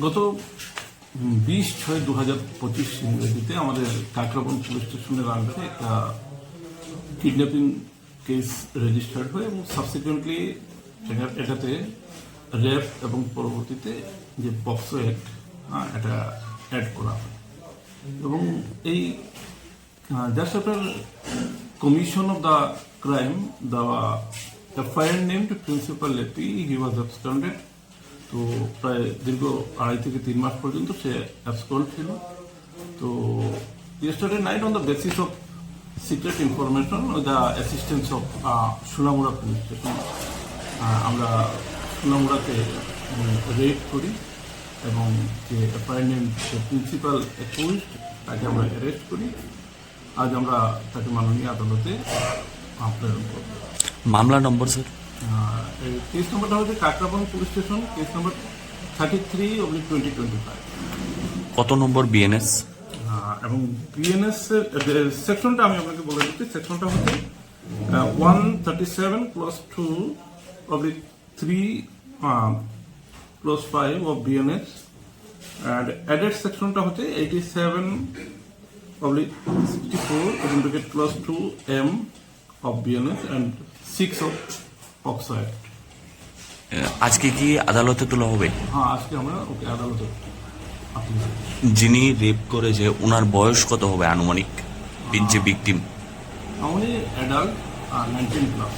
গত বিশ ছয় দু হাজার পঁচিশ ইংরেজিতে আমাদের কাকরাবন পুলিশ স্টেশনের আন্ডারে একটা কিডন্যাপিং কেস রেজিস্টার্ড হয় এবং সাবসিকুয়েন্টলি এটাতে র্যাপ এবং পরবর্তীতে যে পক্সো অ্যাক্ট এটা অ্যাড করা হয় এবং এই just after commission of the crime, the FIR named Principal Lepi, he was absconded. তো প্রায় দীর্ঘ আড়াই থেকে তিন মাস পর্যন্ত সে অ্যাবসকন্ড ছিল। তো yesterday night on the basis of secret information the assistance of Sonamura police station আমরা সোনামুড়াতে রেড করি এবং যে নেম প্রিন্সিপাল অ্যাকুইস্ট তাকে আমরা অ্যারেস্ট করি। আজ আমরা তাকে মাননীয় আদালতে আহ, প্রেরণ করব। মামলা নম্বর স্যার কেস নাম্বারটা হচ্ছে Kakraban police station case number thirty three oblique twenty twenty five কত নম্বর বিএনএস এবং বিএনএস এর সেকশনটা আমি আপনাকে বলে দিচ্ছি সেকশনটা হচ্ছে one thirty seven plus two oblique three plus five of BNS and added সেকশনটা হচ্ছে eighty seven oblique sixty four plus two M of BNS and six of oxide আজকে কি আদালতে তোলা হবে? হ্যাঁ আজকে আমরা ওকে আদালতে যিনি। রেপ করে যে ওনার বয়স কত হবে আনুমানিক? যে ভিকটিম অ্যাডাল্ট uh, 19 plus